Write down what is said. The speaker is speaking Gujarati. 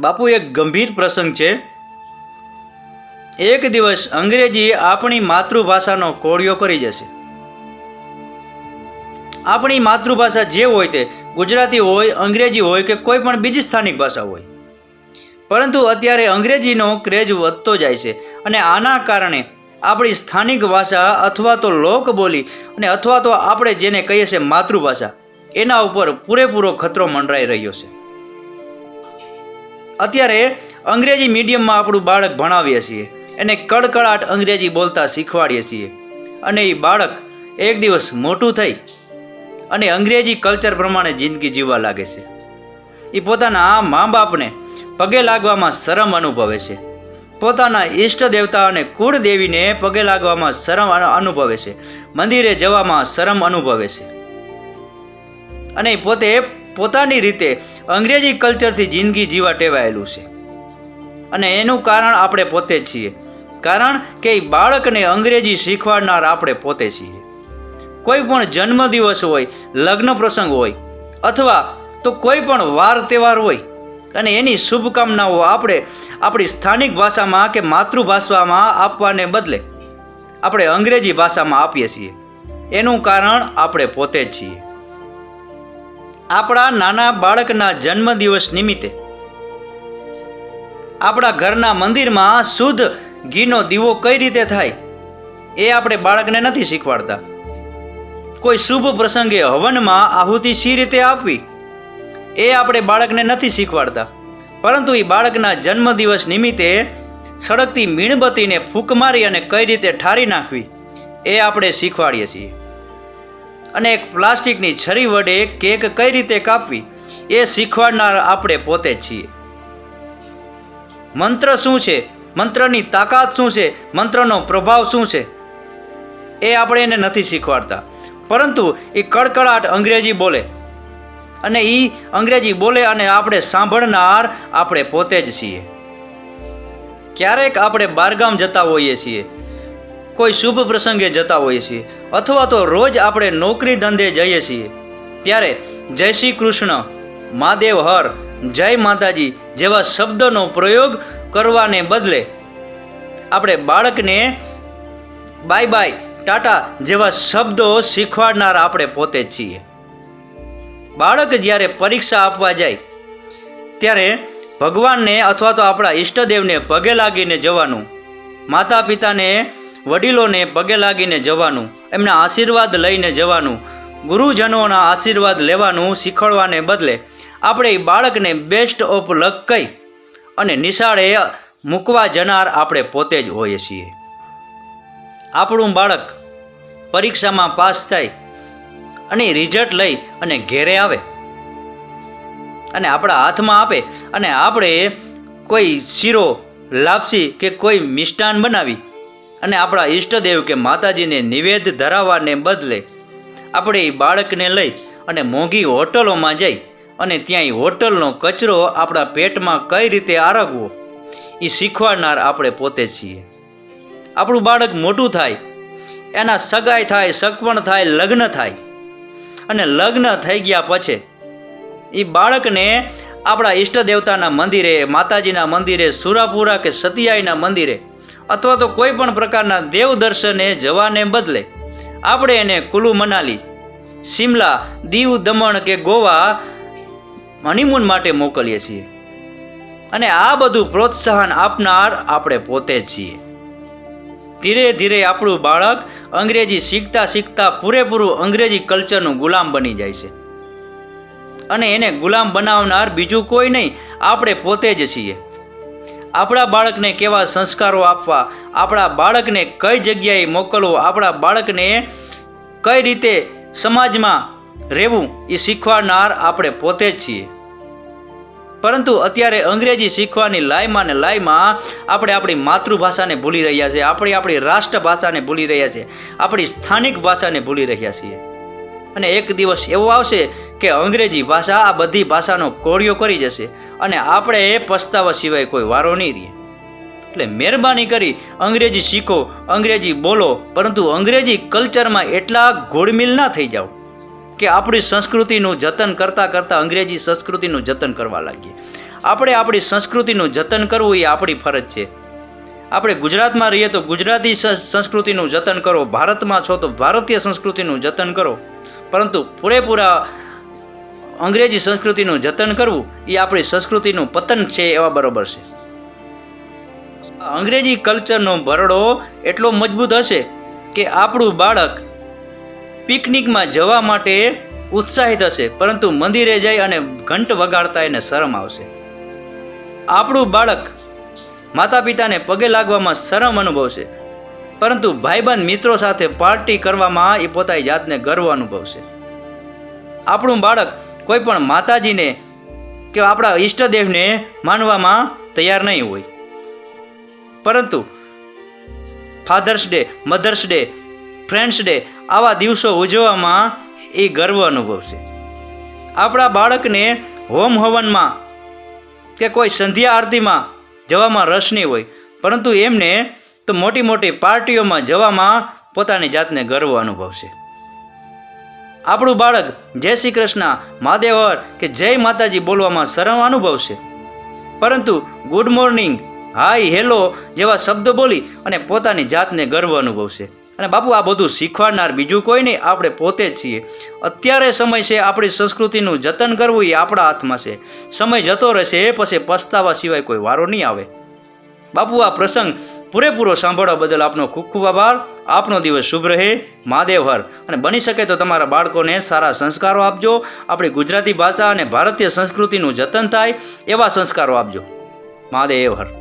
બાપુ એક ગંભીર પ્રસંગ છે. એક દિવસ અંગ્રેજી આપણી માતૃભાષાનો કોળિયો કરી જશે. આપણી માતૃભાષા જે હોય તે ગુજરાતી હોય, અંગ્રેજી હોય કે કોઈ પણ બીજી સ્થાનિક ભાષા હોય. પરંતુ અત્યારે અંગ્રેજીનો ક્રેઝ વધતો જાય છે અને આના કારણે આપણી સ્થાનિક ભાષા અથવા તો લોકબોલી અને અથવા તો આપણે જેને કહીએ છીએ માતૃભાષા, એના ઉપર પૂરેપૂરો ખતરો મંડરાઈ રહ્યો છે. અત્યારે અંગ્રેજી મીડિયમમાં આપણું બાળક ભણાવીએ છીએ એને કડકડાટ અંગ્રેજી બોલતા શીખવાડીએ છીએ. અને એ બાળક એક દિવસ મોટું થઈ અને અંગ્રેજી કલ્ચર પ્રમાણે જિંદગી જીવવા લાગે છે. એ પોતાના મા બાપને પગે લાગવામાં શરમ અનુભવે છે. પોતાના ઈષ્ટ દેવતા અને કુળદેવીને પગે લાગવામાં શરમ અનુભવે છે. મંદિરે જવામાં શરમ અનુભવે છે. અને પોતે પોતાની રીતે અંગ્રેજી કલ્ચરથી જિંદગી જીવા ટેવાયેલું છે. અને એનું કારણ આપણે પોતે જ છીએ. કારણ કે બાળકને અંગ્રેજી શીખવાડનાર આપણે પોતે છીએ. કોઈ પણ જન્મદિવસ હોય, લગ્ન પ્રસંગ હોય, અથવા તો કોઈ પણ વાર તહેવાર હોય, અને એની શુભકામનાઓ આપણે આપણી સ્થાનિક ભાષામાં કે માતૃભાષામાં આપવાને બદલે આપણે અંગ્રેજી ભાષામાં આપીએ છીએ. એનું કારણ આપણે પોતે જ છીએ. આપણા નાના બાળકના જન્મદિવસ નિમિત્તે. આપણા ઘરના મંદિરમાં શુદ્ધ ઘીનો દીવો કઈ રીતે થાય, એ આપણે બાળકને નથી શીખવાડતા. કોઈ શુભ પ્રસંગે હવનમાં આહુતિ સી રીતે આપવી, એ આપણે બાળકને નથી શીખવાડતા. પરંતુ એ બાળકના જન્મદિવસ નિમિત્તે સળગતી મીણબત્તીને ફૂંક મારી અને કઈ રીતે ઠારી નાખવી, એ આપણે શીખવાડીએ છીએ. અને એક પ્લાસ્ટિકની છરી વડે કેક કઈ રીતે કાપવી એ શીખવાડનાર આપણે પોતે છીએ. મંત્ર શું છે? મંત્રની તાકાત શું છે? મંત્રનો પ્રભાવ શું છે? એ આપણે એને નથી શીખવાડતા. પરંતુ એ કડકડાટ અંગ્રેજી બોલે. અને એ અંગ્રેજી બોલે અને આપણે સાંભળનાર આપણે પોતે જ છીએ. ક્યારેક આપણે બારગામ જતા હોઈએ છીએ. કોઈ શુભ પ્રસંગે જતા હોઈએ છીએ અથવા તો રોજ આપણે નોકરી ધંધે જઈએ છીએ. ત્યારે જય શ્રી કૃષ્ણ, મહાદેવ હર, જય માતાજી જેવા શબ્દનો પ્રયોગ કરવાને બદલે આપણે બાળકને બાય બાય ટાટા જેવા શબ્દો શીખવાડનાર આપણે પોતે છીએ. બાળક જ્યારે પરીક્ષા આપવા જાય, ત્યારે ભગવાનને અથવા તો આપણા ઈષ્ટદેવને પગે લાગીને જવાનું માતા પિતાને વડીલોને પગે લાગીને જવાનું, એમના આશીર્વાદ લઈને જવાનું, ગુરુજનોના આશીર્વાદ લેવાનું શીખવાડવાને બદલે આપણે બાળકને બેસ્ટ ઓફ લક કહી અને નિશાળે મૂકવા જનાર આપણે પોતે જ હોઈએ છીએ. આપણું બાળક પરીક્ષામાં પાસ થાય અને રિઝલ્ટ લઈ અને ઘેરે આવે અને આપણા હાથમાં આપે અને આપણે કોઈ શીરો લાપસી કે કોઈ મિષ્ટાન બનાવી અને આપણા ઈષ્ટદેવ કે માતાજીને નિવેદ ધરાવવાને બદલે આપણે એ બાળકને લઈ અને મોંઘી હોટલોમાં જઈ અને ત્યાં હોટલનો કચરો આપણા પેટમાં કઈ રીતે આરગવો એ શીખવાડનાર આપણે પોતે છીએ. આપણું બાળક મોટું થાય, એના સગાઈ થાય, સગપણ થાય, લગ્ન થાય. અને લગ્ન થઈ ગયા પછી એ બાળકને આપણા ઈષ્ટ દેવતાના મંદિરે, માતાજીના મંદિરે, સુરાપુરા કે સતિયાઈના મંદિરે અથવા તો કોઈ પણ પ્રકારના દેવ દર્શને જવાને બદલે આપણે એને કુલુ મનાલી, શિમલા, દીવ, દમણ કે ગોવા હનીમૂન માટે મોકલીએ છીએ. અને આ બધું પ્રોત્સાહન આપનાર આપણે પોતે જ છીએ. ધીરે ધીરે આપણું બાળક અંગ્રેજી શીખતા શીખતા પૂરેપૂરું અંગ્રેજી કલ્ચરનું ગુલામ બની જાય છે. અને એને ગુલામ બનાવનાર બીજું કોઈ નહીં, આપણે પોતે જ છીએ. આપણા બાળકને કેવા સંસ્કારો આપવા, આપણા બાળકને કઈ જગ્યાએ મોકલવો, આપણા બાળકને કઈ રીતે સમાજમાં રહેવું એ શીખવાનાર આપણે પોતે જ છીએ. પરંતુ અત્યારે અંગ્રેજી શીખવાની લાયમાં ને લાયમાં આપણે આપણી માતૃભાષાને ભૂલી રહ્યા છીએ, આપણી આપણી રાષ્ટ્રભાષાને ભૂલી રહ્યા છીએ, આપણી સ્થાનિક ભાષાને ભૂલી રહ્યા છીએ. અને એક દિવસ એવો આવશે કે અંગ્રેજી ભાષા આ બધી ભાષાનો કોળિયો કરી જશે અને આપણે એ પસ્તાવા સિવાય કોઈ વારો નહીં રહીએ. એટલે મહેરબાની કરી અંગ્રેજી શીખો, અંગ્રેજી બોલો, પરંતુ અંગ્રેજી કલ્ચરમાં એટલા ઘોળમિલ ના થઈ જાઓ કે આપણી સંસ્કૃતિનું જતન કરતાં કરતાં અંગ્રેજી સંસ્કૃતિનું જતન કરવા લાગીએ. આપણે આપણી સંસ્કૃતિનું જતન કરવું એ આપણી ફરજ છે. આપણે ગુજરાતમાં રહીએ તો ગુજરાતી સંસ્કૃતિનું જતન કરો, ભારતમાં છો તો ભારતીય સંસ્કૃતિનું જતન કરો. પરંતુ પૂરેપૂરા અંગ્રેજી સંસ્કૃતિનું જતન કરવું એ આપણી સંસ્કૃતિનું પતન છે એવા બરોબર છે. અંગ્રેજી કલ્ચરનો ભરડો એટલો મજબૂત હશે કે આપણું બાળક પિકનિકમાં જવા માટે ઉત્સાહિત હશે, પરંતુ મંદિરે જાય અને ઘંટ વગાડતા એને શરમ આવશે. આપણું બાળક માતા પિતાને પગે લાગવામાં શરમ અનુભવશે, પરંતુ ભાઈબંધ મિત્રો સાથે પાર્ટી કરવામાં એ પોતાની જાતને ગર્વ અનુભવશે. આપણું બાળક કોઈ પણ માતાજીને કે આપણા ઈષ્ટદેવને માનવામાં તૈયાર નહીં હોય. પરંતુ father's day, mother's day, friends day આવા દિવસો ઉજવવામાં એ ગર્વ અનુભવશે. આપણા બાળકને હોમ હવનમાં કે કોઈ સંધ્યા આરતીમાં જવામાં રસ નહીં હોય, પરંતુ એમને તો મોટી મોટી પાર્ટીઓમાં જવામાં પોતાની જાતને ગર્વ અનુભવશે. આપણું બાળક જય શ્રી કૃષ્ણ, મહાદેવર, કે જય માતાજી બોલવામાં શરમ અનુભવશે. પરંતુ ગુડ મોર્નિંગ, હાય, હેલો જેવા શબ્દો બોલી અને પોતાની જાતને ગર્વ અનુભવશે. અને બાપુ, આ બધું શીખવાડનાર બીજું કોઈ નહીં, આપણે પોતે જ છીએ. અત્યારે સમય છે આપણી સંસ્કૃતિનું જતન કરવું એ આપણા હાથમાં છે. સમય જતો રહેશે, એ પછી પસ્તાવા સિવાય કોઈ વારો નહીં આવે. બાપુ, આ પ્રસંગ પૂરેપૂરો સાંભળવા બદલ આપનો ખૂબ ખૂબ આભાર. આપનો દિવસ શુભ રહે. મહાદેવ હર. અને બની શકે તો તમારા બાળકોને સારા સંસ્કારો આપજો. આપણી ગુજરાતી ભાષા અને ભારતીય સંસ્કૃતિનું જતન થાય એવા સંસ્કારો આપજો. મહાદેવ હર.